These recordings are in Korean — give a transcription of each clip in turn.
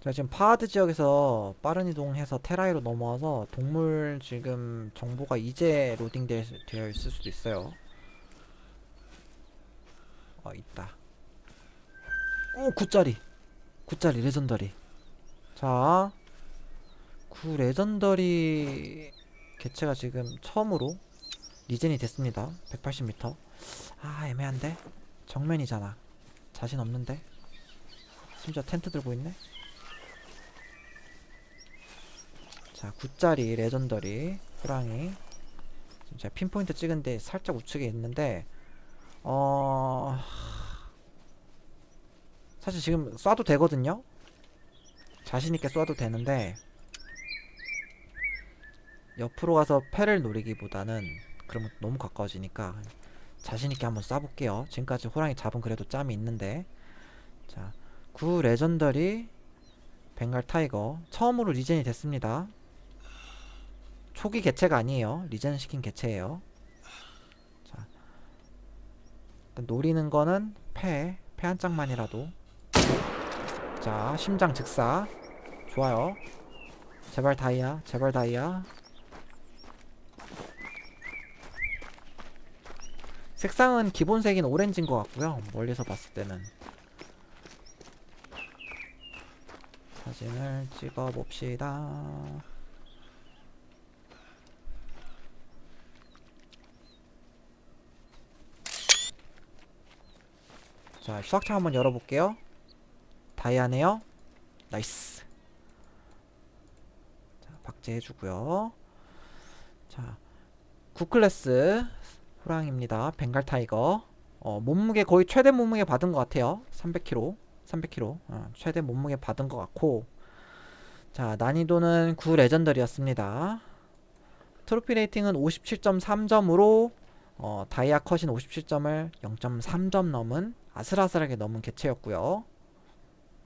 제가 지금 파하드 지역에서 빠른 이동해서 테라이로 넘어와서 동물 지금 정보가 이제 로딩 되, 되어 있을 수도 있어요. 어 있다. 오 9짜리 9짜리 레전더리. 자, 9 레전더리 개체가 지금 처음으로 리젠이 됐습니다. 180m. 아 애매한데 정면이잖아. 자신 없는데. 심지어 텐트 들고 있네. 자, 9짜리 레전더리 호랑이. 제가 핀포인트 찍은데 살짝 우측에 있는데, 어, 사실 지금 쏴도 되거든요? 자신있게 쏴도 되는데, 옆으로 가서 패를 노리기보다는, 그러면 너무 가까워지니까, 자신있게 한번 쏴볼게요. 지금까지 호랑이 잡은 그래도 짬이 있는데, 자, 9 레전더리 벵갈 타이거. 처음으로 리젠이 됐습니다. 초기 개체가 아니에요. 리젠 시킨 개체예요. 자, 노리는 거는 패, 패한 짝만이라도. 자, 심장 즉사. 좋아요. 제발 다이아, 제발 다이아. 색상은 기본색인 오렌지인 것 같고요. 멀리서 봤을 때는. 사진을 찍어 봅시다. 자, 수학창 한번 열어볼게요. 다이아네요. 나이스. 자, 박제해주고요. 자, 구클래스 호랑입니다. 벵갈 타이거. 어, 몸무게 거의 최대 몸무게 받은 것 같아요. 300kg. 300kg. 어, 최대 몸무게 받은 것 같고. 자, 난이도는 9 레전더리였습니다. 트로피 레이팅은 57.3점으로 어, 다이아 컷인 57점을 0.3점 넘은 아슬아슬하게 넘은 개체였고요.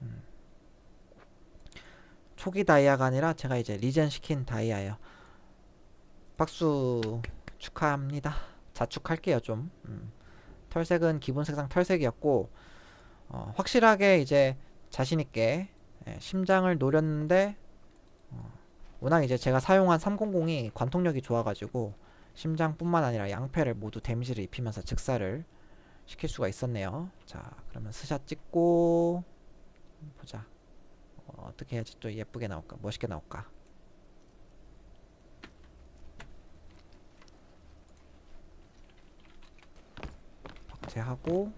음. 초기 다이아가 아니라 제가 이제 리젠 시킨 다이아예요. 박수 축하합니다. 자축할게요 좀. 음. 털색은 기본 색상 털색이었고 어, 확실하게 이제 자신 있게 예, 심장을 노렸는데 어, 워낙 이제 제가 사용한 300이 관통력이 좋아가지고 심장뿐만 아니라 양패를 모두 데미지를 입히면서 즉사를 시킬 수가 있었네요. 자, 그러면 스샷 찍고 보자. 어, 어떻게 해야지 또 예쁘게 나올까? 멋있게 나올까? 박제하고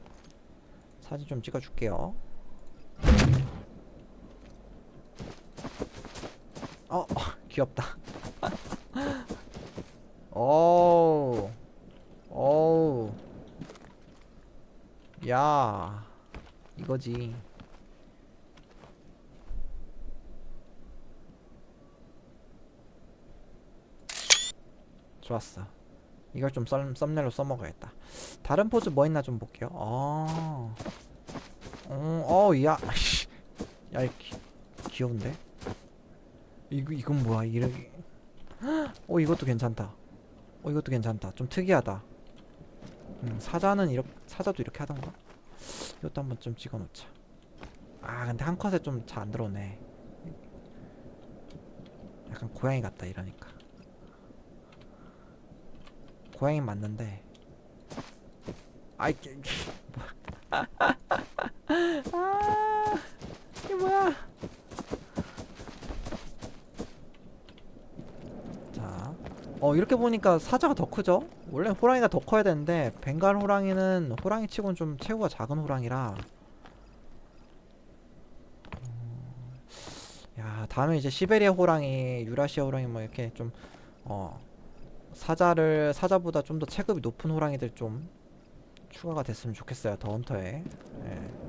사진 좀 찍어줄게요. 어, 어 귀엽다. 오, 오, 야, 이거지. 좋았어. 이걸 좀 썸, 썸네일로 써먹어야겠다. 다른 포즈 뭐 있나 좀 볼게요. 어, 어, 어, 야, 씨. 야, 이 귀, 귀여운데? 이거 이건 뭐야? 이렇게. 어, 이것도 괜찮다. 어, 이것도 괜찮다. 좀 특이하다. 음, 사자는 이렇게 사자도 이렇게 하던가? 이것도 한번 좀 찍어놓자. 아, 근데 한 컷에 좀 잘 안 들어오네. 약간 고양이 같다 이러니까. 고양이 맞는데. 아이, 이게, 이게 뭐야? 아, 이게 뭐야? 자, 어 이렇게 보니까 사자가 더 크죠? 원래 호랑이가 더 커야 되는데 벵갈 호랑이는 호랑이 치고는 좀 체구가 작은 호랑이라. 음, 야, 다음에 이제 시베리아 호랑이, 유라시아 호랑이 뭐 이렇게 좀 어. 사자를 사자보다 좀 더 체급이 높은 호랑이들 좀 추가가 됐으면 좋겠어요 더 헌터에 예.